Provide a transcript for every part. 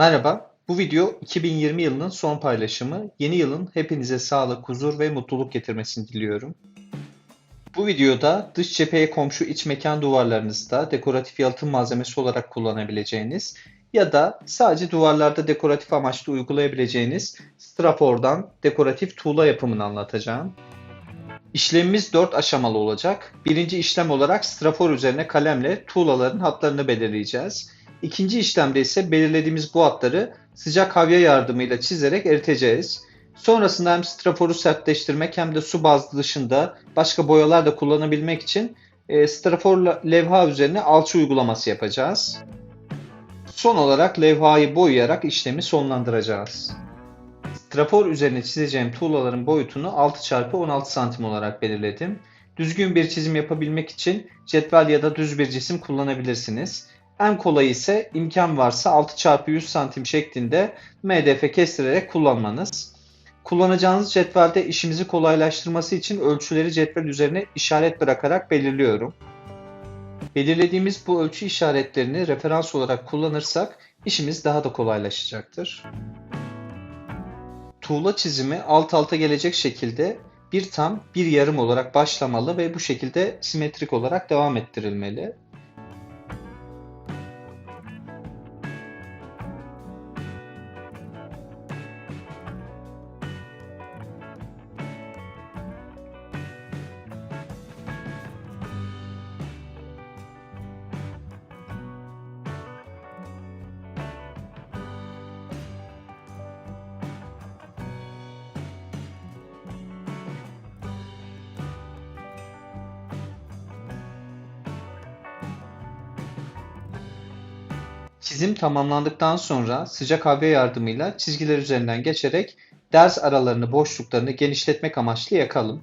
Merhaba, bu video 2020 yılının son paylaşımı. Yeni yılın hepinize sağlık, huzur ve mutluluk getirmesini diliyorum. Bu videoda dış cepheye komşu iç mekan duvarlarınızda dekoratif yalıtım malzemesi olarak kullanabileceğiniz ya da sadece duvarlarda dekoratif amaçlı uygulayabileceğiniz strafordan dekoratif tuğla yapımını anlatacağım. İşlemimiz 4 aşamalı olacak. Birinci işlem olarak strafor üzerine kalemle tuğlaların hatlarını belirleyeceğiz. İkinci işlemde ise belirlediğimiz bu hatları sıcak havya yardımıyla çizerek eriteceğiz. Sonrasında hem straforu sertleştirmek hem de su bazlı dışında başka boyalar da kullanabilmek için e, strafor levha üzerine alçı uygulaması yapacağız. Son olarak levhayı boyayarak işlemi sonlandıracağız. Strafor üzerine çizeceğim tuğlaların boyutunu 6x16 cm olarak belirledim. Düzgün bir çizim yapabilmek için cetvel ya da düz bir cisim kullanabilirsiniz. En kolayı ise imkan varsa 6x100 cm şeklinde MDF kestirerek kullanmanız. Kullanacağınız cetvelde işimizi kolaylaştırması için ölçüleri cetvel üzerine işaret bırakarak belirliyorum. Belirlediğimiz bu ölçü işaretlerini referans olarak kullanırsak işimiz daha da kolaylaşacaktır. Tuğla çizimi alt alta gelecek şekilde bir tam bir yarım olarak başlamalı ve bu şekilde simetrik olarak devam ettirilmeli. Çizim tamamlandıktan sonra sıcak havya yardımıyla çizgiler üzerinden geçerek ders aralarını, boşluklarını genişletmek amaçlı yakalım.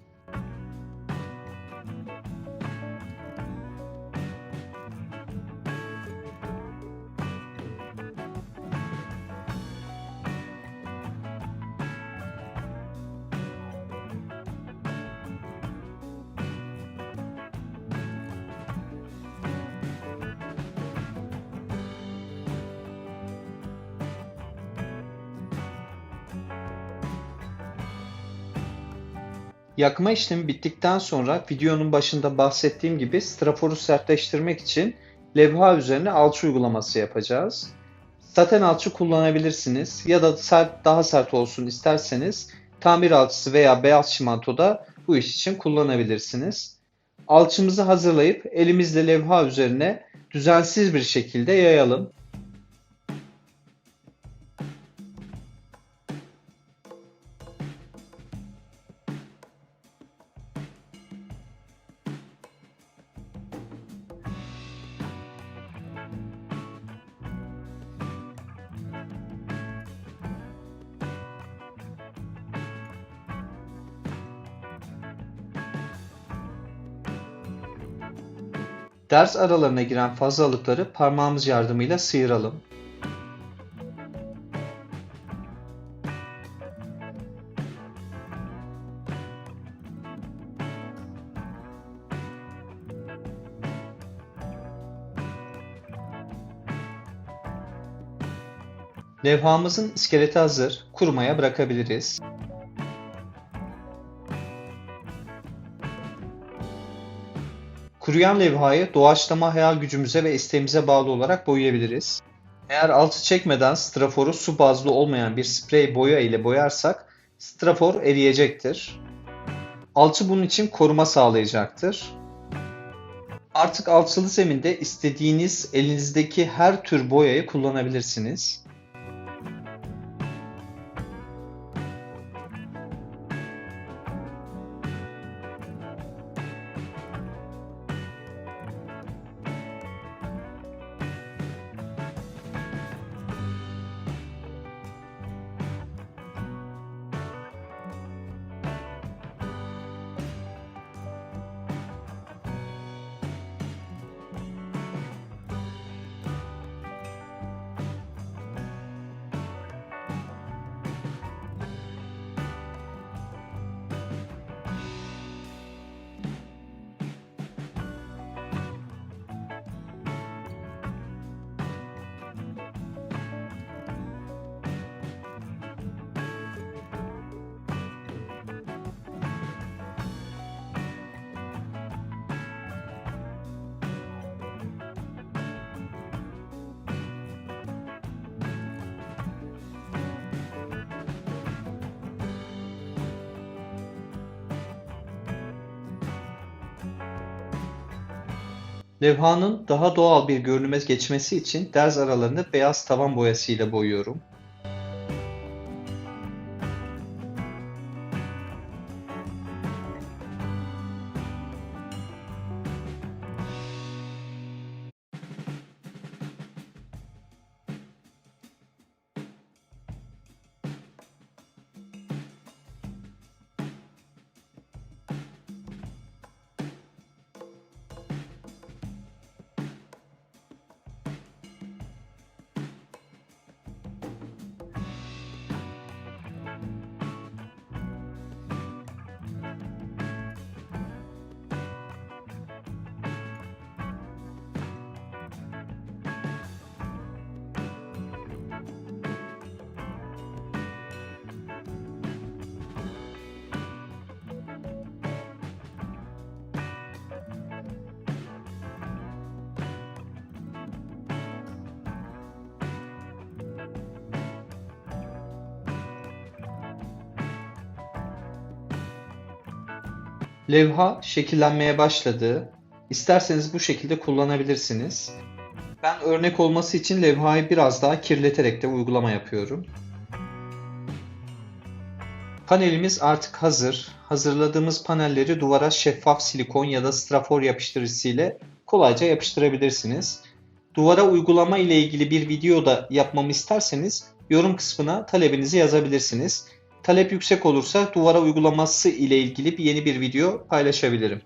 Yakma işlemi bittikten sonra videonun başında bahsettiğim gibi straforu sertleştirmek için levha üzerine alçı uygulaması yapacağız. Saten alçı kullanabilirsiniz ya da sert, daha sert olsun isterseniz tamir alçısı veya beyaz çimento da bu iş için kullanabilirsiniz. Alçımızı hazırlayıp elimizle levha üzerine düzensiz bir şekilde yayalım. Ders aralarına giren fazlalıkları parmağımız yardımıyla sıyıralım. Levhamızın iskeleti hazır, kurumaya bırakabiliriz. Kuruyan levhayı doğaçlama hayal gücümüze ve isteğimize bağlı olarak boyayabiliriz. Eğer altı çekmeden straforu su bazlı olmayan bir sprey boya ile boyarsak strafor eriyecektir. Alçı bunun için koruma sağlayacaktır. Artık alçılı zeminde istediğiniz elinizdeki her tür boyayı kullanabilirsiniz. Levhanın daha doğal bir görünüme geçmesi için derz aralarını beyaz tavan boyası ile boyuyorum. Levha şekillenmeye başladı. İsterseniz bu şekilde kullanabilirsiniz. Ben örnek olması için levhayı biraz daha kirleterek de uygulama yapıyorum. Panelimiz artık hazır. Hazırladığımız panelleri duvara şeffaf silikon ya da strafor yapıştırıcısı ile kolayca yapıştırabilirsiniz. Duvara uygulama ile ilgili bir video da yapmamı isterseniz yorum kısmına talebinizi yazabilirsiniz. Talep yüksek olursa duvara uygulaması ile ilgili bir yeni bir video paylaşabilirim.